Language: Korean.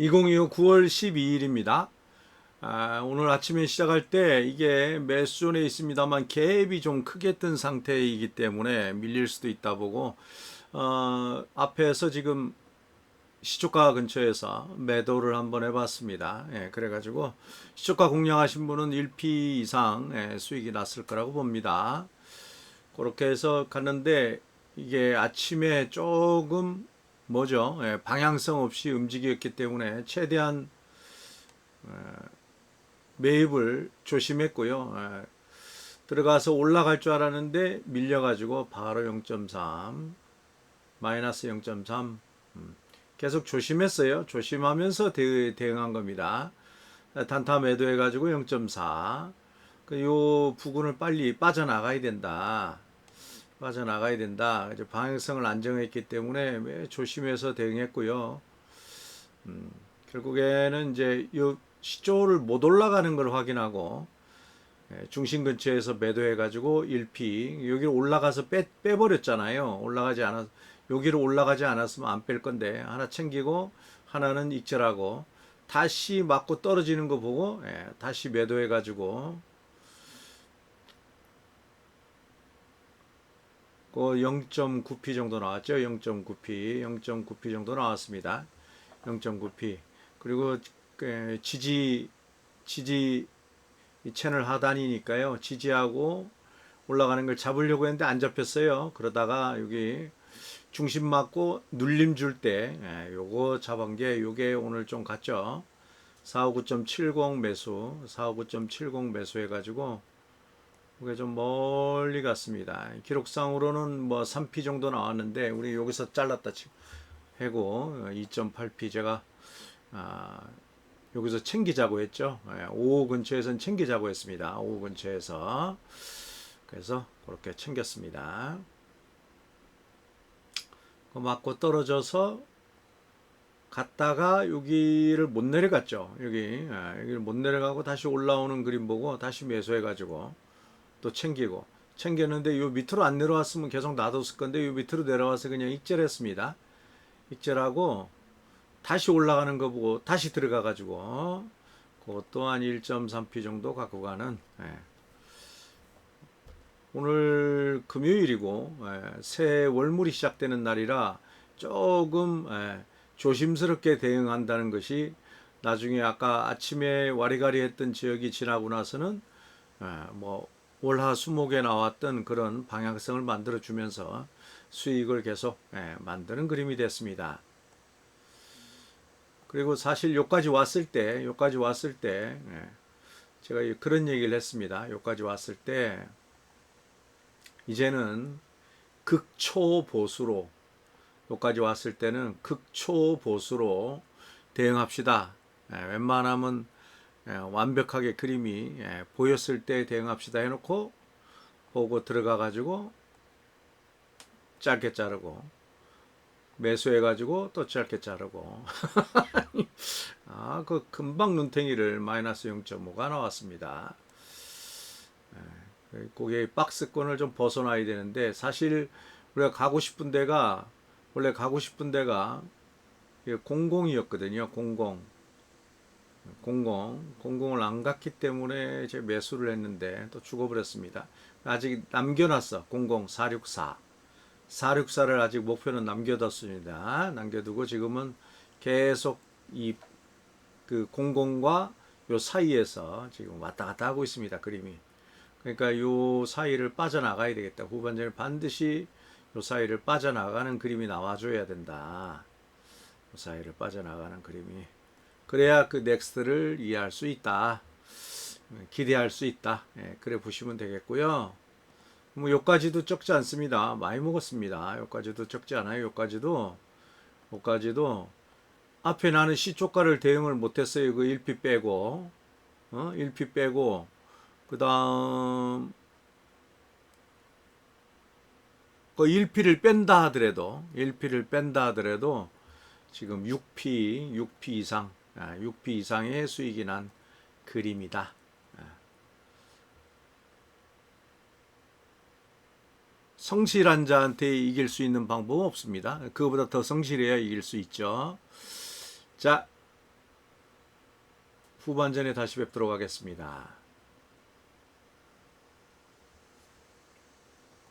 2025 9월 12일입니다. 아, 오늘 아침에 시작할 때 이게 매수존에 있습니다만 갭이 좀 크게 뜬 상태이기 때문에 밀릴 수도 있다 보고 어, 앞에서 지금 시초가 근처에서 매도를 한번 해봤습니다. 예, 그래가지고 시초가 공략하신 분은 1p 이상 예, 수익이 났을 거라고 봅니다. 그렇게 해서 갔는데 이게 아침에 조금 뭐죠? 예, 방향성 없이 움직였기 때문에 최대한 어, 매입을 조심했고요. 예, 들어가서 올라갈 줄 알았는데 밀려가지고 바로 0.3 마이너스 0.3 음, 계속 조심했어요. 조심하면서 대, 대응한 겁니다. 단타 매도해가지고 0.4. 그요 부근을 빨리 빠져나가야 된다. 빠져나가야 된다. 이제 방향성을 안정했기 때문에 매- 조심해서 대응했고요. 음, 결국에는 이제 요 시조를 못 올라가는 걸 확인하고 예, 중심 근처에서 매도해가지고 1P 여기를 올라가서 빼, 빼버렸잖아요. 올라가지 않아 여기로 올라가지 않았으면 안 뺄 건데 하나 챙기고 하나는 익절하고 다시 맞고 떨어지는 거 보고 예, 다시 매도해가지고 그 0.9p 정도 나왔죠. 0.9p, 0.9p 정도 나왔습니다. 0.9p. 그리고 그 지지 지지 이 채널 하단이니까요. 지지하고 올라가는 걸 잡으려고 했는데 안 잡혔어요. 그러다가 여기 중심 맞고 눌림 줄때 예, 요거 잡은 게 요게 오늘 좀 갔죠. 459.70 매수, 459.70 매수 해가지고 이게 좀 멀리 갔습니다. 기록상으로는 뭐 3p 정도 나왔는데 우리 여기서 잘랐다 치고 해고 2.8p 제가 아, 여기서 챙기자고 했죠. 예, 5 근처에선 챙기자고 했습니다. 5 근처에서 그래서 그렇게 챙겼습니다. 그 맞고 떨어져서 갔다가 여기를 못 내려갔죠. 여기 아, 여기를 못 내려가고 다시 올라오는 그림 보고 다시 매수해가지고 또 챙기고 챙겼는데 요 밑으로 안 내려왔으면 계속 놔뒀을 건데 요 밑으로 내려와서 그냥 익절했습니다. 익절하고 다시 올라가는 거 보고 다시 들어가 가지고 그것 또한 1.3p 정도 갖고 가는 예. 오늘 금요일이고 예, 새 월물이 시작되는 날이라 조금 예, 조심스럽게 대응한다는 것이 나중에 아까 아침에 와리가리 했던 지역이 지나고 나서는 예, 뭐 월화수목에 나왔던 그런 방향성을 만들어 주면서 수익을 계속 예, 만드는 그림이 됐습니다. 그리고 사실 여기까지 왔을 때, 여기까지 왔을 때, 예, 제가 이- 그런 얘기를 했습니다. 여기까지 왔을 때, 이제는 극초 보수로, 여기까지 왔을 때는 극초 보수로 대응합시다. 예, 웬만하면 예, 완벽하게 그림이 예, 보였을 때 대응합시다 해놓고 보고 들어가 가지고 짧게 자르고 매수해 가지고 또 짧게 자르고 아 그 금방 눈탱이를 마이너스 0.5가 나왔습니다. 예, 그게 박스권을 좀 벗어나야 되는데 사실 우리가 가고 싶은 데가 원래 가고 싶은 데가 공공이었거든요. 공공 공공 공공을 안 갔기 때문에 이제 매수를 했는데 또 죽어버렸습니다. 아직 남겨놨어. 공공 464 464를 아직 목표는 남겨뒀습니다. 남겨두고 지금은 계속 이 그 공공과 요 사이에서 지금 왔다 갔다 하고 있습니다. 그림이. 그러니까 요 사이를 빠져나가야 되겠다. 후반전에 반드시 요 사이를 빠져나가는 그림이 나와줘야 된다. 요 사이를 빠져나가는 그림이. 그래야 그 넥스트를 이해할 수 있다. 기대할 수 있다. 예, 그래 보시면 되겠고요. 뭐 요까지도 적지 않습니다. 많이 먹었습니다. 요까지도 적지 않아요. 요까지도 요까지도 앞에 나는 시초가를 대응을 못했어요. 그 1피 빼고 어 1피 빼고 그 다음 그 1피를 뺀다 하더라도 1피를 뺀다 하더라도 지금 6피 6피 이상 아, 6피 이상의 수익이 난 그림이다. 성실한 자한테 이길 수 있는 방법은 없습니다. 그거보다 더 성실해야 이길 수 있죠. 자, 후반전에 다시 뵙도록 하겠습니다.